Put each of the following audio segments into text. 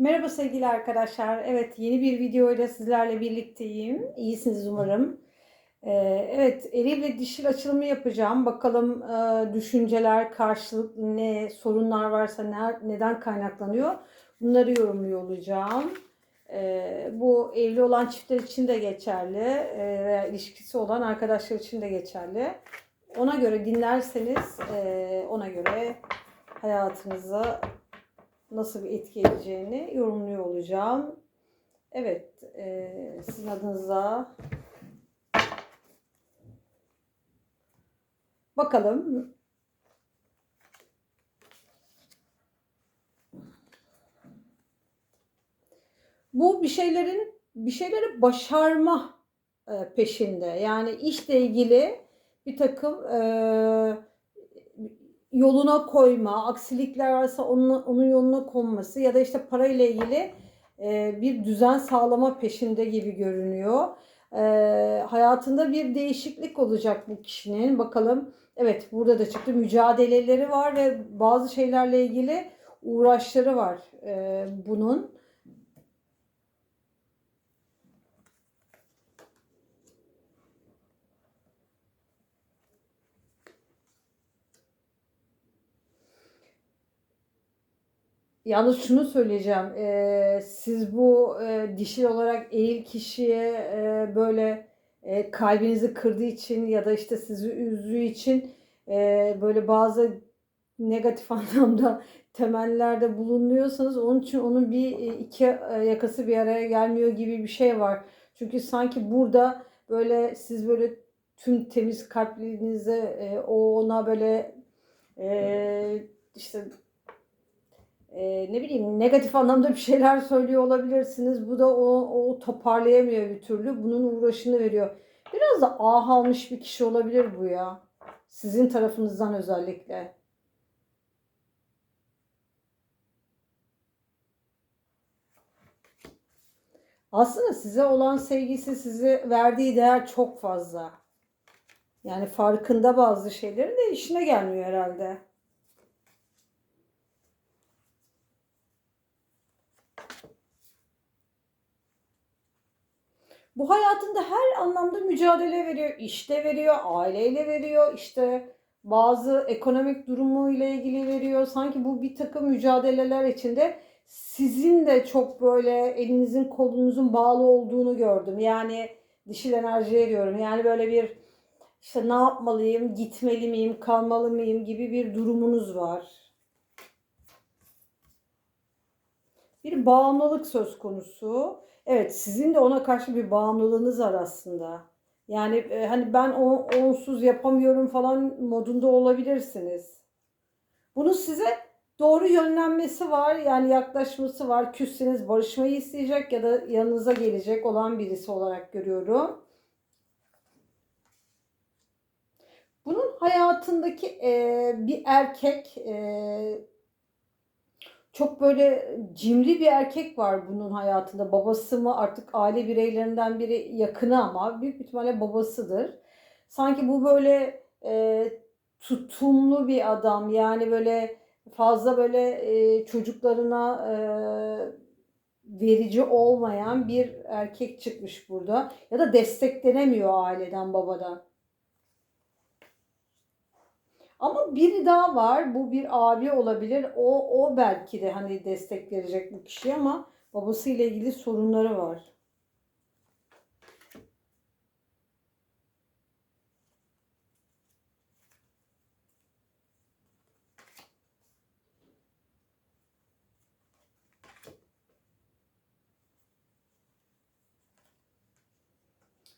Merhaba sevgili arkadaşlar. Evet yeni bir video ile sizlerle birlikteyim. İyisiniz umarım. Ee, evet eril ve dişil açılımı yapacağım. Bakalım e, düşünceler, karşılık ne, sorunlar varsa ne, neden kaynaklanıyor. Bunları yorumluyor olacağım. Ee, bu evli olan çiftler için de geçerli e, veya ilişkisi olan arkadaşlar için de geçerli. Ona göre dinlerseniz e, ona göre hayatınıza nasıl bir etki edeceğini yorumluyor olacağım. Evet, e, sizin adınıza bakalım. Bu bir şeylerin bir şeyleri başarma e, peşinde. Yani işle ilgili bir takım e, yoluna koyma, aksilikler varsa onun, onun yoluna konması ya da işte parayla ilgili e, bir düzen sağlama peşinde gibi görünüyor. E, hayatında bir değişiklik olacak bu kişinin. Bakalım evet burada da çıktı mücadeleleri var ve bazı şeylerle ilgili uğraşları var e, bunun. Yalnız şunu söyleyeceğim. Eee, siz bu eee, dişil olarak eril kişiye eee, böyle eee, kalbinizi kırdığı için ya da işte sizi üzdüğü için eee, böyle bazı negatif anlamda temellerde bulunuyorsanız onun için onun bir e, iki e, yakası bir araya gelmiyor gibi bir şey var. Çünkü sanki burada böyle siz böyle tüm temiz kalpliliğinize e, o ona böyle e, işte e, ne bileyim negatif anlamda bir şeyler söylüyor olabilirsiniz. Bu da o, o toparlayamıyor bir türlü. Bunun uğraşını veriyor. Biraz da ah almış bir kişi olabilir bu ya. Sizin tarafınızdan özellikle. Aslında size olan sevgisi, size verdiği değer çok fazla. Yani farkında bazı şeylerin de işine gelmiyor herhalde. Bu hayatında her anlamda mücadele veriyor. İşte veriyor, aileyle veriyor, işte bazı ekonomik durumu ile ilgili veriyor. Sanki bu bir takım mücadeleler içinde sizin de çok böyle elinizin kolunuzun bağlı olduğunu gördüm. Yani dişil enerjiye diyorum. Yani böyle bir işte ne yapmalıyım, gitmeli miyim, kalmalı mıyım gibi bir durumunuz var. Bir bağımlılık söz konusu. Evet, sizin de ona karşı bir bağımlılığınız var aslında. Yani e, hani ben o, onsuz yapamıyorum falan modunda olabilirsiniz. Bunu size doğru yönlenmesi var. Yani yaklaşması var. Küsseniz barışmayı isteyecek ya da yanınıza gelecek olan birisi olarak görüyorum. Bunun hayatındaki e, bir erkek e, çok böyle cimri bir erkek var bunun hayatında. Babası mı artık aile bireylerinden biri yakını ama büyük ihtimalle babasıdır. Sanki bu böyle e, tutumlu bir adam. Yani böyle fazla böyle e, çocuklarına e, verici olmayan bir erkek çıkmış burada. Ya da desteklenemiyor aileden babadan. Ama biri daha var. Bu bir abi olabilir. O o belki de hani destek verecek bu kişiye ama babasıyla ilgili sorunları var.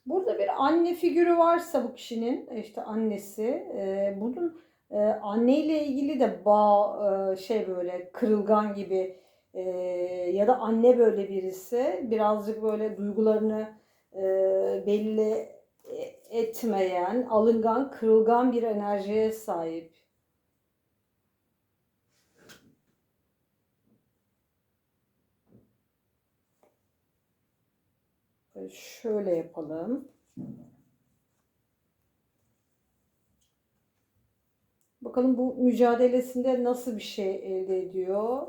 Burada bir anne figürü varsa bu kişinin işte annesi e, bunun e, anneyle ilgili de bağ e, şey böyle kırılgan gibi e, ya da anne böyle birisi birazcık böyle duygularını e, belli etmeyen, alıngan, kırılgan bir enerjiye sahip. Şöyle yapalım. Bakalım bu mücadelesinde nasıl bir şey elde ediyor.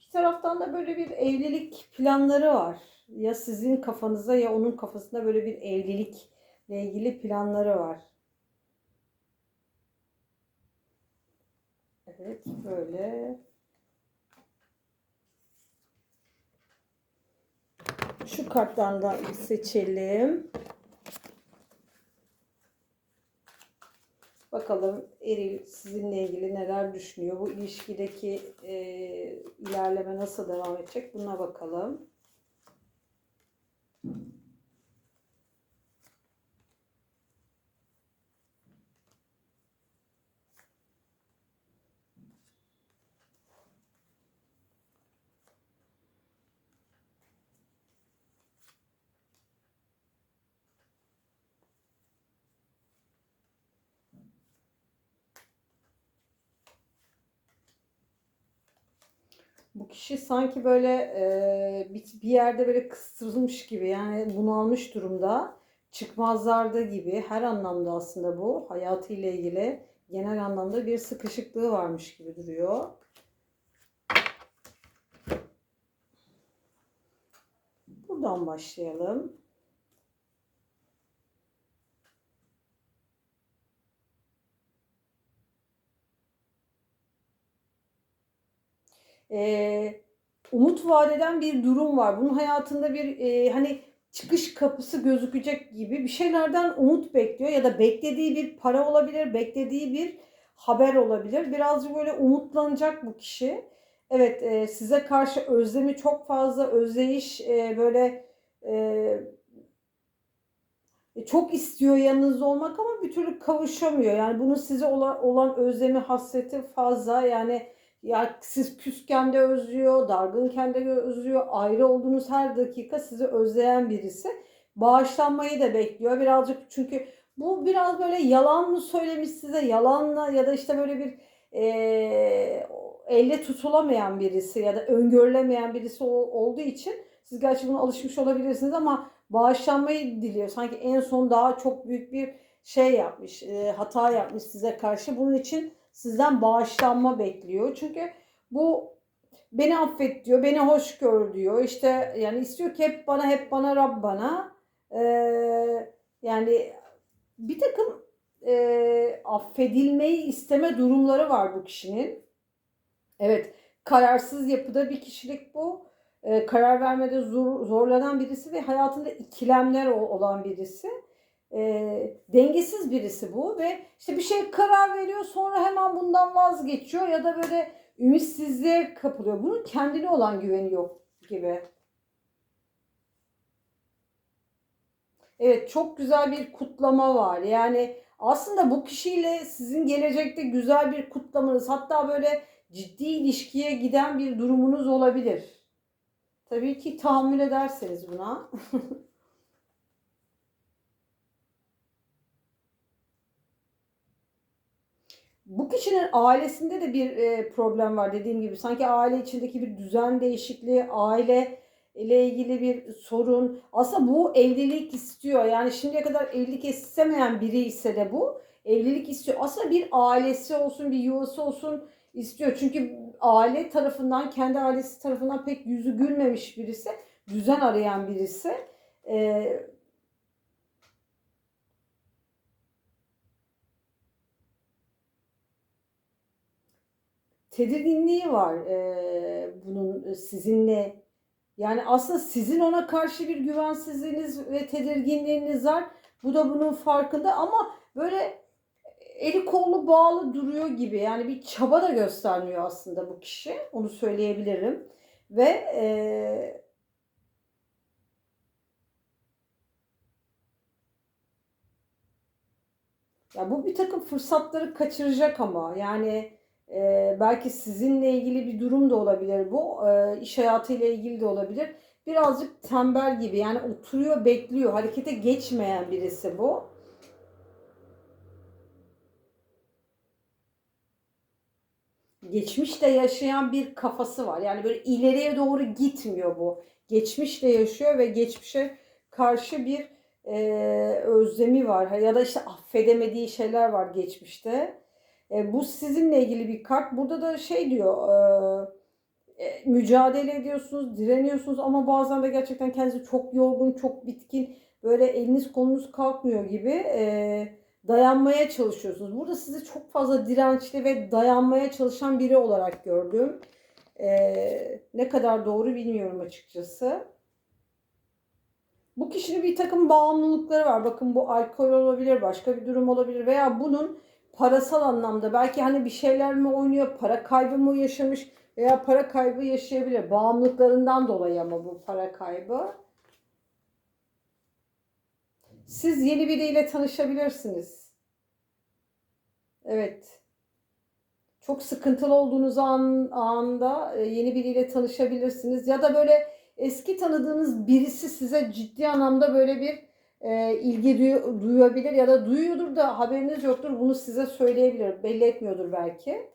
Bir taraftan da böyle bir evlilik planları var. Ya sizin kafanızda ya onun kafasında böyle bir evlilikle ilgili planları var. Evet, böyle. Şu karttan da seçelim. Bakalım Eril sizinle ilgili neler düşünüyor? Bu ilişkideki e, ilerleme nasıl devam edecek? Buna bakalım. Bu kişi sanki böyle e, bir, bir yerde böyle kıstırılmış gibi yani bunalmış durumda. Çıkmazlarda gibi her anlamda aslında bu hayatıyla ilgili genel anlamda bir sıkışıklığı varmış gibi duruyor. Buradan başlayalım. E, umut vadeden bir durum var. Bunun hayatında bir e, hani çıkış kapısı gözükecek gibi bir şeylerden umut bekliyor ya da beklediği bir para olabilir, beklediği bir haber olabilir. Birazcık böyle umutlanacak bu kişi. Evet, e, size karşı özlemi çok fazla, özleyiş e, böyle e, çok istiyor yanınızda olmak ama bir türlü kavuşamıyor. Yani bunun size olan, olan özlemi, hasreti fazla. Yani ya siz küsken de özlüyor, dargınken de özlüyor. Ayrı olduğunuz her dakika sizi özleyen birisi. Bağışlanmayı da bekliyor. Birazcık çünkü bu biraz böyle yalan mı söylemiş size, yalanla ya da işte böyle bir e, elle tutulamayan birisi ya da öngörülemeyen birisi olduğu için siz gerçi buna alışmış olabilirsiniz ama bağışlanmayı diliyor. Sanki en son daha çok büyük bir şey yapmış, e, hata yapmış size karşı. Bunun için sizden bağışlanma bekliyor. Çünkü bu beni affet diyor, beni hoş gör diyor. İşte yani istiyor ki hep bana, hep bana, Rab bana. Ee, yani bir takım e, affedilmeyi isteme durumları var bu kişinin. Evet, kararsız yapıda bir kişilik bu. Ee, karar vermede zor, zorlanan birisi ve hayatında ikilemler olan birisi e, dengesiz birisi bu ve işte bir şey karar veriyor sonra hemen bundan vazgeçiyor ya da böyle ümitsizliğe kapılıyor. Bunun kendine olan güveni yok gibi. Evet çok güzel bir kutlama var. Yani aslında bu kişiyle sizin gelecekte güzel bir kutlamanız hatta böyle ciddi ilişkiye giden bir durumunuz olabilir. Tabii ki tahammül ederseniz buna. bu kişinin ailesinde de bir e, problem var dediğim gibi. Sanki aile içindeki bir düzen değişikliği, aile ile ilgili bir sorun. Aslında bu evlilik istiyor. Yani şimdiye kadar evlilik istemeyen biri ise de bu evlilik istiyor. Aslında bir ailesi olsun, bir yuvası olsun istiyor. Çünkü aile tarafından, kendi ailesi tarafından pek yüzü gülmemiş birisi, düzen arayan birisi. Ee, tedirginliği var e, bunun sizinle. Yani aslında sizin ona karşı bir güvensizliğiniz ve tedirginliğiniz var. Bu da bunun farkında ama böyle eli kollu bağlı duruyor gibi. Yani bir çaba da göstermiyor aslında bu kişi. Onu söyleyebilirim. Ve e, ya bu bir takım fırsatları kaçıracak ama yani e, belki sizinle ilgili bir durum da olabilir bu. E, iş hayatıyla ilgili de olabilir. Birazcık tembel gibi yani oturuyor bekliyor. Harekete geçmeyen birisi bu. Geçmişte yaşayan bir kafası var. Yani böyle ileriye doğru gitmiyor bu. Geçmişte yaşıyor ve geçmişe karşı bir e, özlemi var. Ya da işte affedemediği şeyler var geçmişte. E, bu sizinle ilgili bir kart. Burada da şey diyor. e, mücadele ediyorsunuz, direniyorsunuz ama bazen de gerçekten kendinizi çok yorgun, çok bitkin, böyle eliniz kolunuz kalkmıyor gibi e, dayanmaya çalışıyorsunuz. Burada sizi çok fazla dirençli ve dayanmaya çalışan biri olarak gördüm. E, ne kadar doğru bilmiyorum açıkçası. Bu kişinin bir takım bağımlılıkları var. Bakın bu alkol olabilir, başka bir durum olabilir veya bunun parasal anlamda belki hani bir şeyler mi oynuyor, para kaybı mı yaşamış veya para kaybı yaşayabilir. Bağımlılıklarından dolayı ama bu para kaybı. Siz yeni biriyle tanışabilirsiniz. Evet. Çok sıkıntılı olduğunuz an, anda e, yeni biriyle tanışabilirsiniz. Ya da böyle eski tanıdığınız birisi size ciddi anlamda böyle bir e, ilgi duy- duyabilir ya da duyuyordur da haberiniz yoktur. Bunu size söyleyebilir. Belli etmiyordur belki.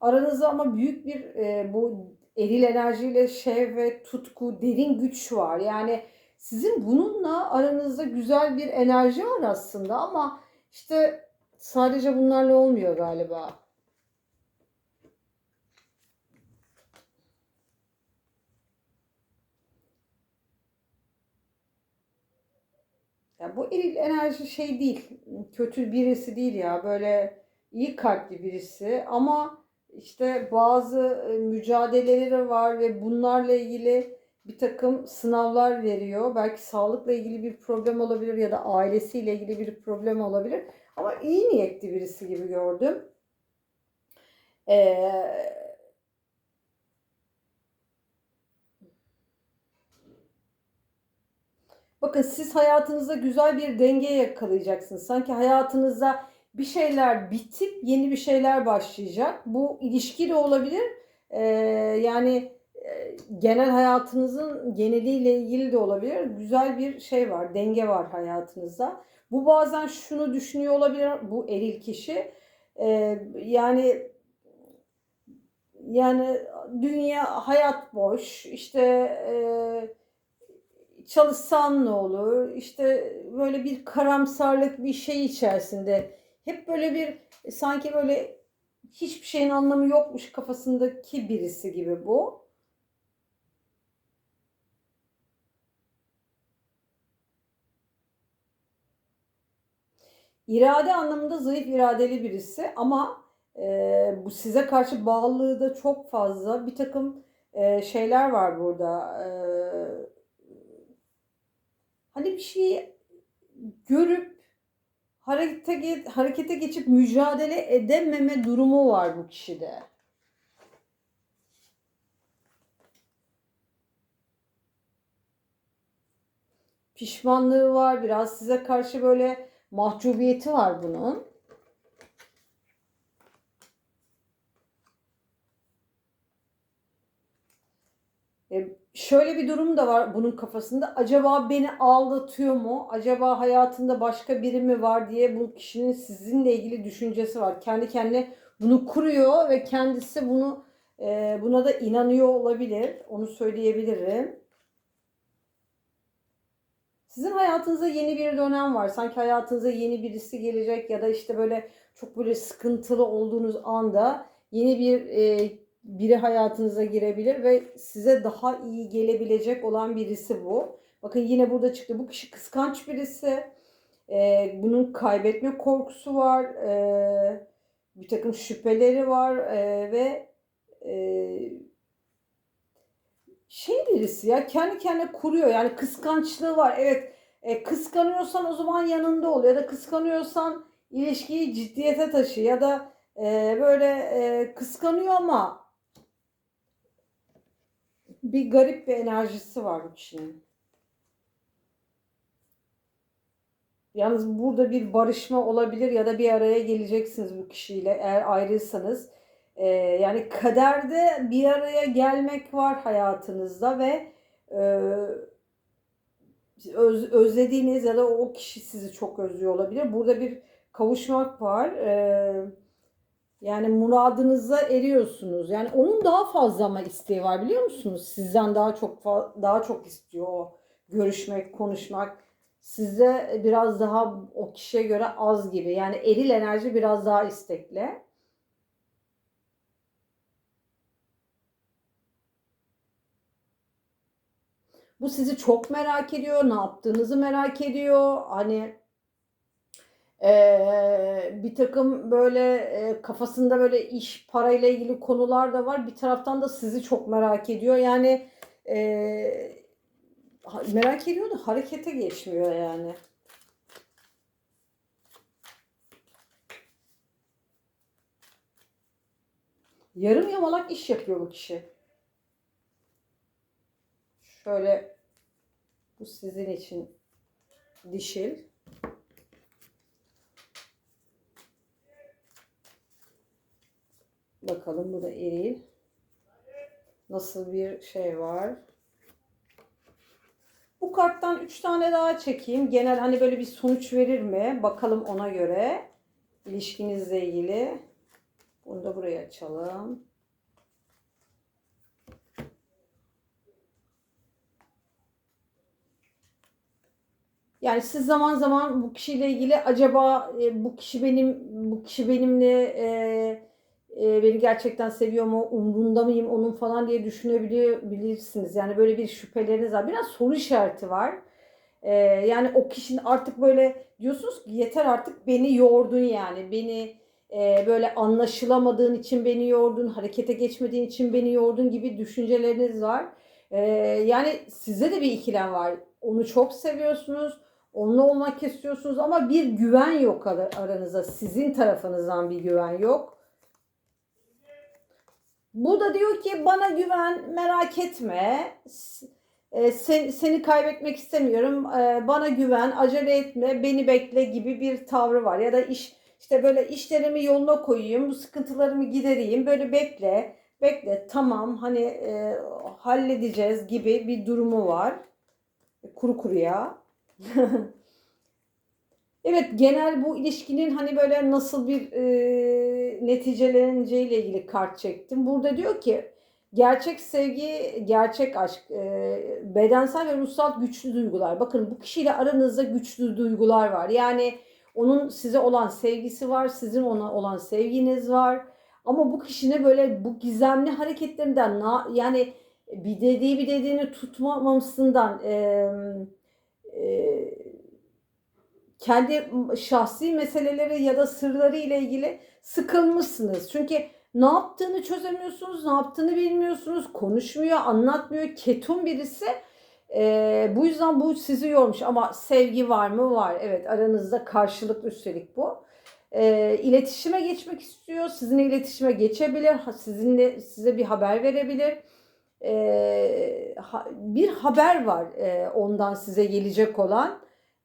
Aranızda ama büyük bir e, bu eril enerjiyle şehvet, tutku, derin güç var. Yani sizin bununla aranızda güzel bir enerji var aslında ama işte sadece bunlarla olmuyor galiba. Ya bu eril enerji şey değil, kötü birisi değil ya böyle iyi kalpli birisi ama işte bazı e, mücadeleleri var ve bunlarla ilgili bir takım sınavlar veriyor. Belki sağlıkla ilgili bir problem olabilir ya da ailesiyle ilgili bir problem olabilir. Ama iyi niyetli birisi gibi gördüm. Ee, bakın siz hayatınızda güzel bir denge yakalayacaksınız. Sanki hayatınızda bir şeyler bitip yeni bir şeyler başlayacak. Bu ilişki de olabilir. Ee, yani e, genel hayatınızın geneliyle ilgili de olabilir. Güzel bir şey var, denge var hayatınızda. Bu bazen şunu düşünüyor olabilir bu eril kişi. Ee, yani yani dünya hayat boş. İşte e, çalışsan ne olur? İşte böyle bir karamsarlık bir şey içerisinde. Hep böyle bir sanki böyle hiçbir şeyin anlamı yokmuş kafasındaki birisi gibi bu. İrade anlamında zayıf iradeli birisi ama e, bu size karşı bağlılığı da çok fazla. Bir takım e, şeyler var burada. E, hani bir şeyi görüp harekete harekete geçip mücadele edememe durumu var bu kişide. Pişmanlığı var, biraz size karşı böyle mahcubiyeti var bunun. E, şöyle bir durum da var bunun kafasında. Acaba beni aldatıyor mu? Acaba hayatında başka biri mi var diye bu kişinin sizinle ilgili düşüncesi var. Kendi kendine bunu kuruyor ve kendisi bunu e, buna da inanıyor olabilir. Onu söyleyebilirim. Sizin hayatınıza yeni bir dönem var. Sanki hayatınıza yeni birisi gelecek ya da işte böyle çok böyle sıkıntılı olduğunuz anda yeni bir e, biri hayatınıza girebilir ve size daha iyi gelebilecek olan birisi bu. Bakın yine burada çıktı. Bu kişi kıskanç birisi. E, bunun kaybetme korkusu var. E, bir takım şüpheleri var e, ve e, şey birisi ya kendi kendine kuruyor. Yani kıskançlığı var. Evet e, kıskanıyorsan o zaman yanında ol ya da kıskanıyorsan ilişkiyi ciddiyete taşı ya da e, böyle e, kıskanıyor ama bir garip bir enerjisi var bu kişinin. Yalnız burada bir barışma olabilir ya da bir araya geleceksiniz bu kişiyle eğer ayrıysanız. Ee, yani kaderde bir araya gelmek var hayatınızda ve e, öz, özlediğiniz ya da o kişi sizi çok özlüyor olabilir. Burada bir kavuşmak var. Ee, yani muradınıza eriyorsunuz. Yani onun daha fazla ama isteği var biliyor musunuz? Sizden daha çok daha çok istiyor o görüşmek, konuşmak. Size biraz daha o kişiye göre az gibi. Yani eril enerji biraz daha istekli. Bu sizi çok merak ediyor, ne yaptığınızı merak ediyor. Hani ee, bir takım böyle e, kafasında böyle iş parayla ilgili konular da var. Bir taraftan da sizi çok merak ediyor. Yani e, merak ediyor da harekete geçmiyor yani. Yarım yamalak iş yapıyor bu kişi. Şöyle bu sizin için dişil. Bakalım bu da eril. Nasıl bir şey var? Bu karttan 3 tane daha çekeyim. Genel hani böyle bir sonuç verir mi? Bakalım ona göre. İlişkinizle ilgili. Bunu da buraya açalım. Yani siz zaman zaman bu kişiyle ilgili acaba e, bu kişi benim bu kişi benimle e, e, beni gerçekten seviyor mu, umrunda mıyım onun falan diye düşünebilirsiniz. Yani böyle bir şüpheleriniz var. Biraz soru işareti var. E, yani o kişinin artık böyle diyorsunuz ki yeter artık beni yordun yani. Beni e, böyle anlaşılamadığın için beni yordun, harekete geçmediğin için beni yordun gibi düşünceleriniz var. E, yani size de bir ikilem var. Onu çok seviyorsunuz. Onunla olmak istiyorsunuz ama bir güven yok ar- aranızda. Sizin tarafınızdan bir güven yok. Bu da diyor ki bana güven, merak etme. E, sen- seni kaybetmek istemiyorum. E, bana güven, acele etme, beni bekle gibi bir tavrı var. Ya da iş işte böyle işlerimi yoluna koyayım, bu sıkıntılarımı gidereyim. Böyle bekle, bekle. Tamam, hani e, halledeceğiz gibi bir durumu var. Kuru kuruya. Evet, genel bu ilişkinin hani böyle nasıl bir e, neticeleneceğiyle ilgili kart çektim. Burada diyor ki gerçek sevgi, gerçek aşk, e, bedensel ve ruhsal güçlü duygular. Bakın bu kişiyle aranızda güçlü duygular var. Yani onun size olan sevgisi var, sizin ona olan sevginiz var. Ama bu kişinin böyle bu gizemli hareketlerinden yani bir dediği bir dediğini tutmamasından e, kendi şahsi meseleleri ya da sırları ile ilgili sıkılmışsınız. Çünkü ne yaptığını çözemiyorsunuz, ne yaptığını bilmiyorsunuz, konuşmuyor, anlatmıyor, ketum birisi. Ee, bu yüzden bu sizi yormuş ama sevgi var mı? Var. Evet aranızda karşılıklı üstelik bu. Ee, iletişime geçmek istiyor. Sizinle iletişime geçebilir. Sizinle size bir haber verebilir. Ee, ha- bir haber var e, ondan size gelecek olan.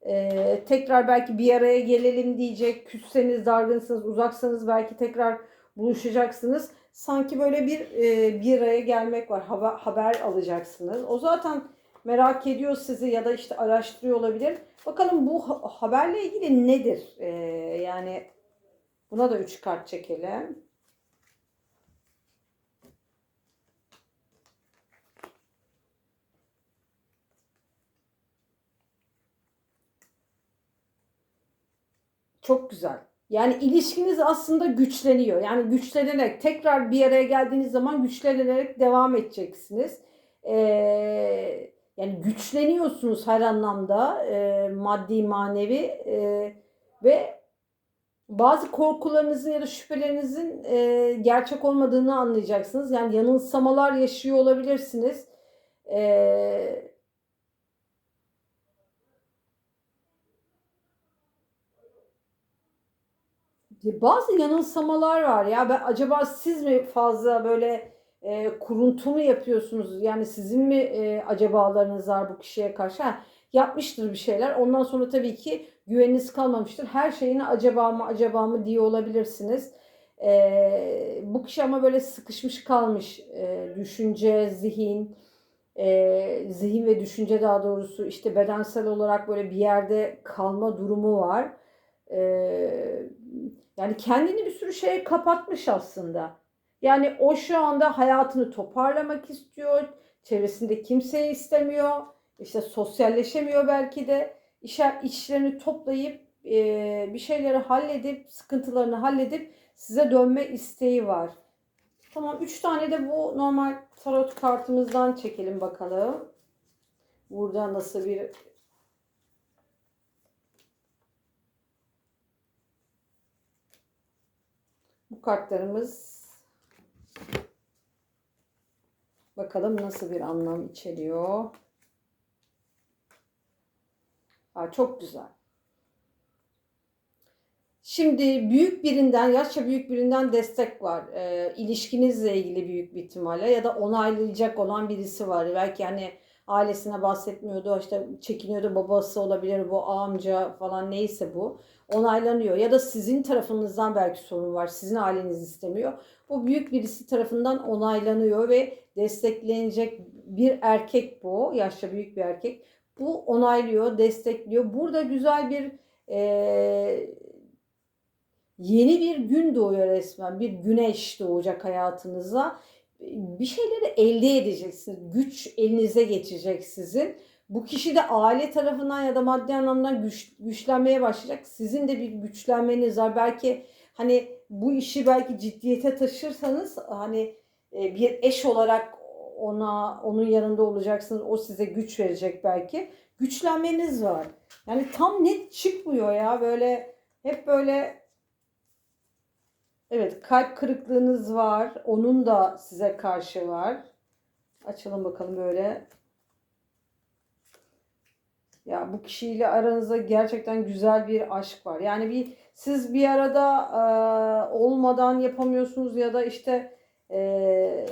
Ee, tekrar belki bir araya gelelim diyecek. Küsseniz, dargınsınız, uzaksanız belki tekrar buluşacaksınız. Sanki böyle bir e, bir araya gelmek var. Haber, haber alacaksınız. O zaten merak ediyor sizi ya da işte araştırıyor olabilir. Bakalım bu ha- haberle ilgili nedir? Ee, yani buna da üç kart çekelim. Çok güzel. Yani ilişkiniz aslında güçleniyor. Yani güçlenerek tekrar bir araya geldiğiniz zaman güçlenerek devam edeceksiniz. Ee, yani güçleniyorsunuz her anlamda e, maddi manevi e, ve bazı korkularınızın ya da şüphelerinizin e, gerçek olmadığını anlayacaksınız. Yani yanılsamalar yaşıyor olabilirsiniz. Ee, Bazı yanılsamalar var ya. Ben, acaba siz mi fazla böyle e, kuruntu mu yapıyorsunuz? Yani sizin mi e, acabalarınız var bu kişiye karşı? Ha, yapmıştır bir şeyler. Ondan sonra tabii ki güveniniz kalmamıştır. Her şeyine acaba mı acaba mı diye olabilirsiniz. E, bu kişi ama böyle sıkışmış kalmış. E, düşünce, zihin, e, zihin ve düşünce daha doğrusu işte bedensel olarak böyle bir yerde kalma durumu var. Yani kendini bir sürü şeye kapatmış aslında. Yani o şu anda hayatını toparlamak istiyor. Çevresinde kimseyi istemiyor. İşte sosyalleşemiyor belki de. İşler, işlerini toplayıp e, bir şeyleri halledip, sıkıntılarını halledip size dönme isteği var. Tamam 3 tane de bu normal tarot kartımızdan çekelim bakalım. burada nasıl bir kartlarımız bakalım nasıl bir anlam içeriyor. Ha, çok güzel. Şimdi büyük birinden, yaşça büyük birinden destek var. E, ilişkinizle ilgili büyük bir ihtimalle ya da onaylayacak olan birisi var. Belki hani ailesine bahsetmiyordu, işte çekiniyordu, babası olabilir, bu amca falan neyse bu. Onaylanıyor ya da sizin tarafınızdan belki sorun var, sizin aileniz istemiyor. Bu büyük birisi tarafından onaylanıyor ve desteklenecek bir erkek bu, yaşça büyük bir erkek. Bu onaylıyor, destekliyor. Burada güzel bir e, yeni bir gün doğuyor resmen. Bir güneş doğacak hayatınıza. Bir şeyleri elde edeceksiniz. Güç elinize geçecek sizin. Bu kişi de aile tarafından ya da maddi anlamdan güç, güçlenmeye başlayacak. Sizin de bir güçlenmeniz var. Belki hani bu işi belki ciddiyete taşırsanız hani e, bir eş olarak ona onun yanında olacaksınız. O size güç verecek belki. Güçlenmeniz var. Yani tam net çıkmıyor ya böyle hep böyle Evet, kalp kırıklığınız var. Onun da size karşı var. Açalım bakalım böyle. Ya bu kişiyle aranızda gerçekten güzel bir aşk var. Yani bir siz bir arada e, olmadan yapamıyorsunuz ya da işte e,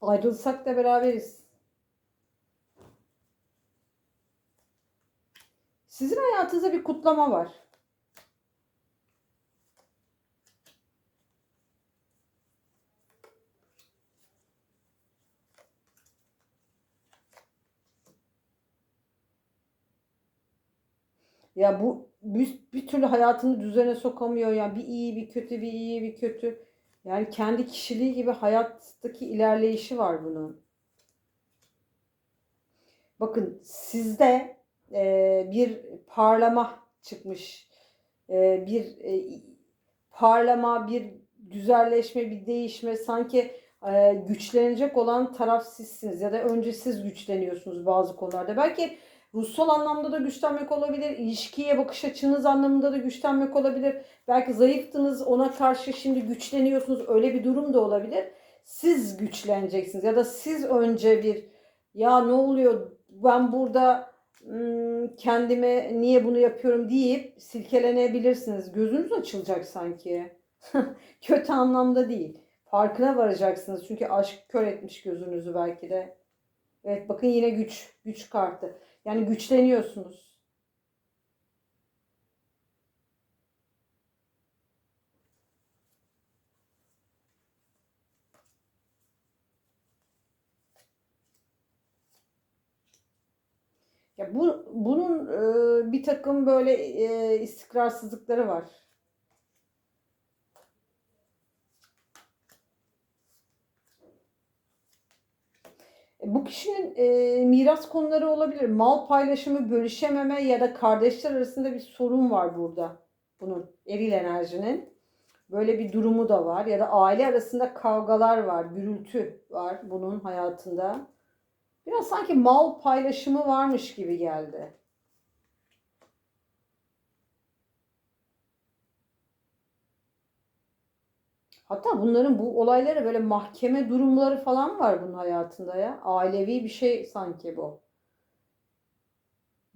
ayrılsak da beraberiz. Sizin hayatınızda bir kutlama var. Ya bu bir, bir türlü hayatını düzene sokamıyor. Yani bir iyi bir kötü bir iyi bir kötü. Yani kendi kişiliği gibi hayattaki ilerleyişi var bunun. Bakın sizde e, bir parlama çıkmış. E, bir e, parlama, bir güzelleşme, bir değişme. Sanki e, güçlenecek olan taraf sizsiniz ya da önce siz güçleniyorsunuz bazı konularda. Belki Ruhsal anlamda da güçlenmek olabilir. İlişkiye bakış açınız anlamında da güçlenmek olabilir. Belki zayıftınız ona karşı şimdi güçleniyorsunuz. Öyle bir durum da olabilir. Siz güçleneceksiniz ya da siz önce bir ya ne oluyor ben burada kendime niye bunu yapıyorum deyip silkelenebilirsiniz. Gözünüz açılacak sanki. Kötü anlamda değil. Farkına varacaksınız. Çünkü aşk kör etmiş gözünüzü belki de. Evet bakın yine güç. Güç kartı. Yani güçleniyorsunuz. Ya bu bunun e, bir takım böyle e, istikrarsızlıkları var. Bu kişinin e, miras konuları olabilir. Mal paylaşımı, bölüşememe ya da kardeşler arasında bir sorun var burada. Bunun eril enerjinin. Böyle bir durumu da var. Ya da aile arasında kavgalar var, gürültü var bunun hayatında. Biraz sanki mal paylaşımı varmış gibi geldi. Hatta bunların bu olayları böyle mahkeme durumları falan var bunun hayatında ya. Ailevi bir şey sanki bu.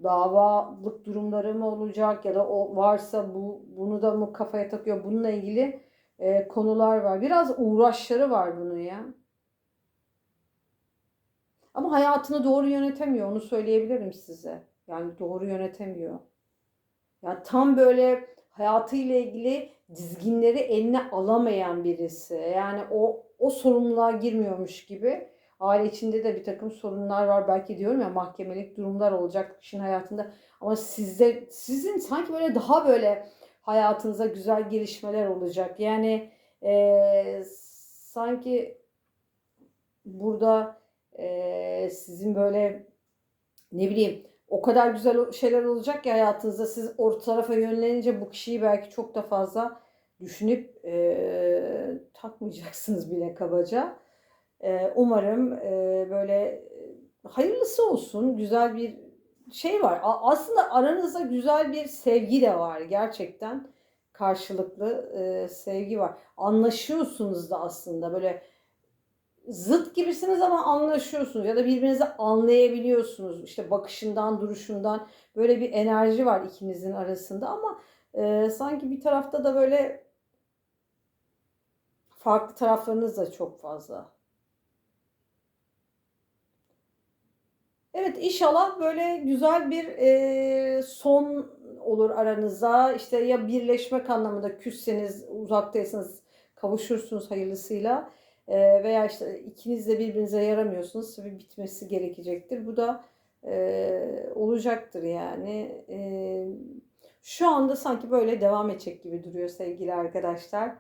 Davalık durumları mı olacak ya da o varsa bu bunu da mı kafaya takıyor? Bununla ilgili e, konular var. Biraz uğraşları var bunun ya. Ama hayatını doğru yönetemiyor. Onu söyleyebilirim size. Yani doğru yönetemiyor. Yani tam böyle hayatıyla ilgili dizginleri eline alamayan birisi. Yani o o sorumluluğa girmiyormuş gibi. Aile içinde de bir takım sorunlar var. Belki diyorum ya mahkemelik durumlar olacak kişinin hayatında. Ama sizde sizin sanki böyle daha böyle hayatınıza güzel gelişmeler olacak. Yani e, sanki burada e, sizin böyle ne bileyim o kadar güzel şeyler olacak ki hayatınızda siz orta tarafa yönlenince bu kişiyi belki çok da fazla düşünüp e, takmayacaksınız bile kabaca. E, umarım e, böyle hayırlısı olsun. Güzel bir şey var. A- aslında aranızda güzel bir sevgi de var gerçekten. Karşılıklı e, sevgi var. Anlaşıyorsunuz da aslında böyle zıt gibisiniz ama anlaşıyorsunuz ya da birbirinizi anlayabiliyorsunuz. İşte bakışından, duruşundan böyle bir enerji var ikinizin arasında ama e, sanki bir tarafta da böyle farklı taraflarınız da çok fazla. Evet inşallah böyle güzel bir e, son olur aranıza. İşte ya birleşmek anlamında küsseniz, uzaktaysanız kavuşursunuz hayırlısıyla. E, veya işte ikiniz de birbirinize yaramıyorsunuz. Tabii bitmesi gerekecektir. Bu da e, olacaktır yani. E, şu anda sanki böyle devam edecek gibi duruyor sevgili arkadaşlar.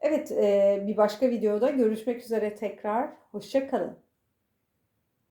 Evet, e, bir başka videoda görüşmek üzere tekrar. Hoşça kalın.